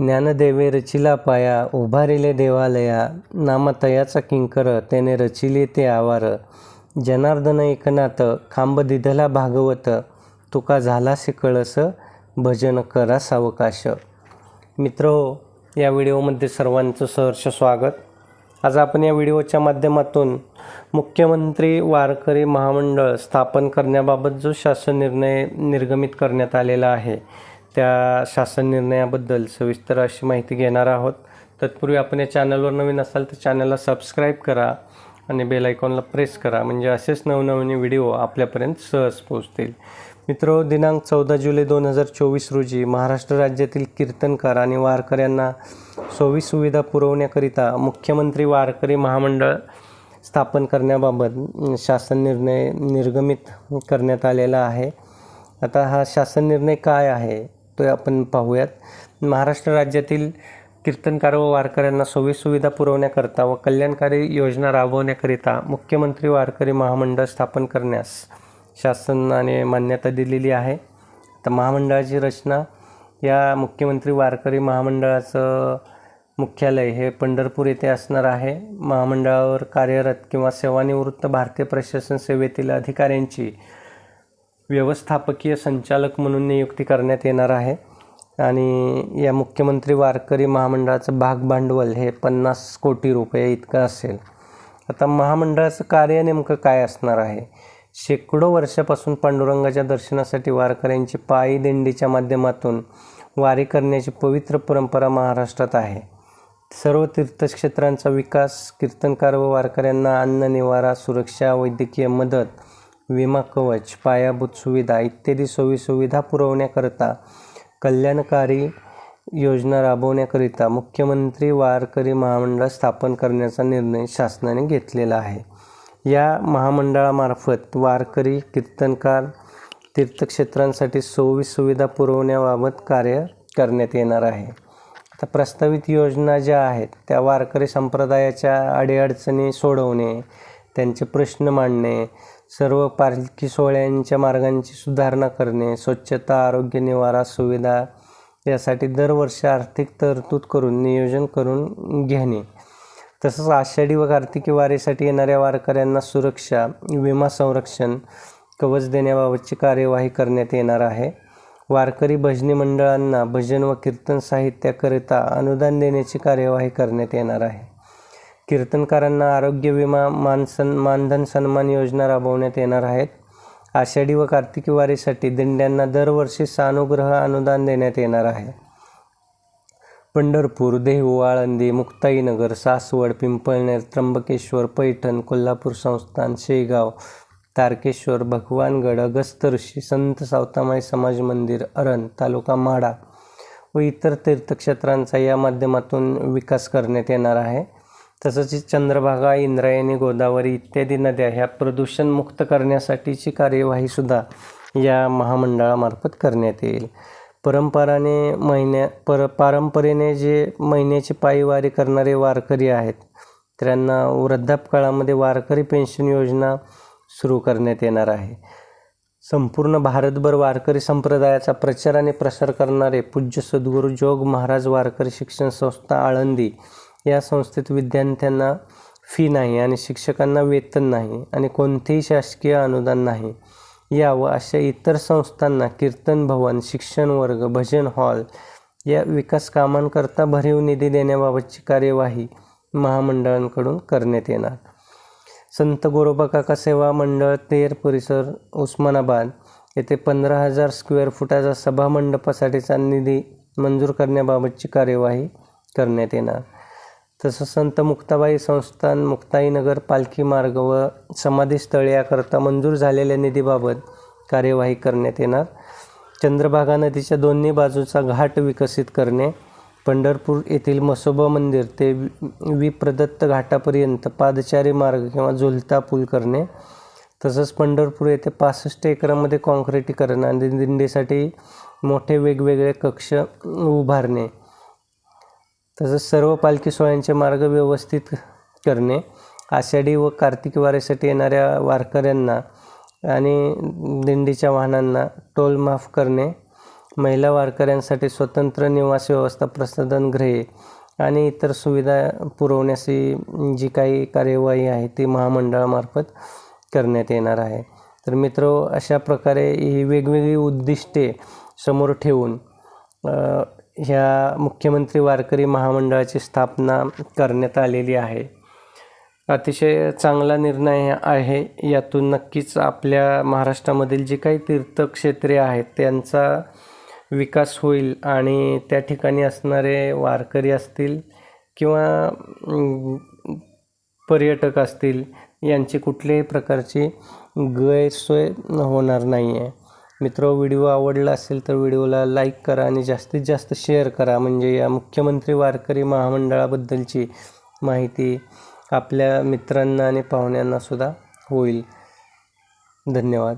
ज्ञानदेवे रचिला पाया उभारिले देवालया नामतयाचा किंकर त्याने रचिले ते आवार. जनार्दन एकनाथ खांब दिधला भागवत तुका झाला कळस भजन करा सावकाश. मित्र हो या व्हिडिओमध्ये सर्वांचं सहर्ष स्वागत. आज आपण या व्हिडिओच्या माध्यमातून मुख्यमंत्री वारकरी महामंडळ स्थापन करण्याबाबत जो शासन निर्णय निर्गमित करण्यात आलेला आहे त्या शासन निर्णयाबद्दल सविस्तर अशी माहिती घेणार आहोत. तत्पूर्वी आपण या चॅनलवर नवीन असाल तर चॅनलला सबस्क्राईब करा आणि बेल आयकॉनला प्रेस करा म्हणजे असेच नवनवीन व्हिडिओ आपल्यापर्यंत सहज पोहोचतील. मित्र दिनांक चौदा जुलै दोन हजार चोवीस रोजी महाराष्ट्र राज्यातील कीर्तनकार आणि वारकऱ्यांना सोयी सुविधा पुरवण्याकरिता मुख्यमंत्री वारकरी महामंडळ स्थापन करण्याबाबत शासन निर्णय निर्गमित करण्यात आलेला आहे. आता हा शासन निर्णय काय आहे? आहे आपण पाहूयात. महाराष्ट्र राज्यातील कीर्तनकार व वारकऱ्यांना सोयी सुविधा पुरवण्याकरता व कल्याणकारी योजना राबवण्याकरिता मुख्यमंत्री वारकरी महामंडळ स्थापन करण्यास शासनाने मान्यता दिलेली आहे. तर महामंडळाची रचना या मुख्यमंत्री वारकरी महामंडळाचं मुख्यालय हे पंढरपूर येथे असणार आहे. महामंडळावर कार्यरत किंवा सेवानिवृत्त भारतीय प्रशासन सेवेतील अधिकाऱ्यांची व्यवस्थापकीय संचालक म्हणून नियुक्ती करण्यात येणार आहे. आणि या मुख्यमंत्री वारकरी महामंडळाचं भाग भांडवल हे पन्नास कोटी रुपये इतकं असेल. आता महामंडळाचं कार्य नेमकं काय असणार आहे? शेकडो वर्षापासून पांडुरंगाच्या दर्शनासाठी वारकऱ्यांची पायी दिंडीच्या माध्यमातून वारी करण्याची पवित्र परंपरा महाराष्ट्रात आहे. सर्व तीर्थक्षेत्रांचा विकास कीर्तनकार व वारकऱ्यांना अन्न निवारा सुरक्षा वैद्यकीय मदत विमा कवच पायाभूत सुविधा इत्यादी सोयीसुविधा पुरवण्याकरता कल्याणकारी योजना राबवण्याकरिता मुख्यमंत्री वारकरी महामंडळ स्थापन करण्याचा निर्णय शासनाने घेतलेला आहे. या महामंडळामार्फत वारकरी कीर्तनकार तीर्थक्षेत्रांसाठी सोयी सुविधा पुरवण्याबाबत कार्य करण्यात येणार आहे. आता प्रस्तावित योजना ज्या आहेत त्या वारकरी संप्रदायाच्या अडीअडचणी सोडवणे त्यांचे प्रश्न मांडणे सर्व पालखी सोहळ्यांच्या मार्गांची सुधारणा करणे स्वच्छता आरोग्य निवारा सुविधा यासाठी दरवर्षी आर्थिक तरतूद करून नियोजन करून घेणे. तसंच आषाढी व कार्तिकी वारीसाठी येणाऱ्या वारकऱ्यांना सुरक्षा विमा संरक्षण कवच देण्याबाबतची कार्यवाही करण्यात येणार आहे. वारकरी भजनी मंडळांना भजन व कीर्तन साहित्याकरिता अनुदान देण्याची कार्यवाही करण्यात येणार आहे. कीर्तनकारांना आरोग्य विमा मानसन मानधन सन्मान योजना राबवण्यात येणार आहेत. आषाढी व कार्तिकी वारीसाठी दिंड्यांना दरवर्षी सानुग्रह अनुदान देण्यात येणार आहे. पंढरपूर देहू आळंदी मुक्ताईनगर सासवड पिंपळनेर त्र्यंबकेश्वर पैठण कोल्हापूर संस्थान शेगाव तारकेश्वर भगवानगड अगस्तऋषी संत सावतामाई समाज मंदिर अरण तालुका माडा व इतर तीर्थक्षेत्रांचा या माध्यमातून विकास करण्यात येणार आहे. तसंच चंद्रभागा इंद्रायणी गोदावरी इत्यादी नद्या ह्या प्रदूषणमुक्त करण्यासाठीची कार्यवाहीसुद्धा या महामंडळामार्फत करण्यात येईल. परंपराने महिन्या पर पारंपरेने जे महिन्याची पायीवारी करणारे वारकरी आहेत त्यांना वृद्धापकाळामध्ये वारकरी पेन्शन योजना सुरू करण्यात येणार आहे. संपूर्ण भारतभर वारकरी संप्रदायाचा प्रचार आणि प्रसार करणारे पूज्य सद्गुरू जोग महाराज वारकरी शिक्षण संस्था आळंदी या संस्थेत विद्यार्थ्यांना फी नाही आणि शिक्षकांना वेतन नाही आणि कोणतेही शासकीय अनुदान नाही. या व अशा इतर संस्थांना कीर्तन भवन शिक्षण वर्ग भजन हॉल या विकास कामांकरता भरीव निधी देण्याबाबतची कार्यवाही महामंडळांकडून करण्यात येणार. संत गोरोबा काका सेवा मंडळ तेर परिसर उस्मानाबाद येथे पंधरा हजार स्क्वेअर फुटाचा सभामंडपासाठीचा निधी मंजूर करण्याबाबतची कार्यवाही करण्यात येणार. तसं संत मुक्ताबाई संस्थान मुक्ताईनगर पालखी मार्ग व समाधीस्थळ याकरता मंजूर झालेल्या निधीबाबत कार्यवाही करण्यात येणार. चंद्रभागा नदीच्या दोन्ही बाजूचा घाट विकसित करणे. पंढरपूर येथील मसोबा मंदिर ते वि प्रदत्त घाटापर्यंत पादचारी मार्ग किंवा झुलता पूल करणे. तसंच पंढरपूर येथे पासष्ट एकरामध्ये कॉन्क्रिटीकरण आणि दिंडीसाठी मोठे वेगवेगळे कक्ष उभारणे. तसंच सर्व पालखी सोहळ्यांचे मार्ग व्यवस्थित करणे. आषाढी व कार्तिक वारीसाठी येणाऱ्या वारकऱ्यांना आणि दिंडीच्या वाहनांना टोल माफ करणे. महिला वारकऱ्यांसाठी स्वतंत्र निवास व्यवस्था प्रसाधनगृहे आणि इतर सुविधा पुरवण्याची जी काही कार्यवाही आहे ती महामंडळामार्फत करण्यात येणार आहे. तर मित्र अशा प्रकारे ही वेगवेगळी उद्दिष्टे समोर ठेवून ह्या मुख्यमंत्री वारकरी महामंडळाची स्थापना करण्यात आलेली आहे. अतिशय चांगला निर्णय आहे. यातून नक्कीच आपल्या महाराष्ट्रामधील जी काही तीर्थक्षेत्रे आहेत त्यांचा विकास होईल आणि त्या ठिकाणी असणारे वारकरी असतील किंवा पर्यटक असतील यांची कुठल्याही प्रकारची गैरसोय होणार नाही आहे मित्र व्हिडिओ आवडला असेल तर व्हिडिओला लाईक करा आणि जास्तीत जास्त शेअर करा. म्हणजे या मुख्यमंत्री वारकरी महामंडळाबद्दलची माहिती आपल्या मित्रांना आणि पाहुण्यांनासुद्धा होईल. धन्यवाद.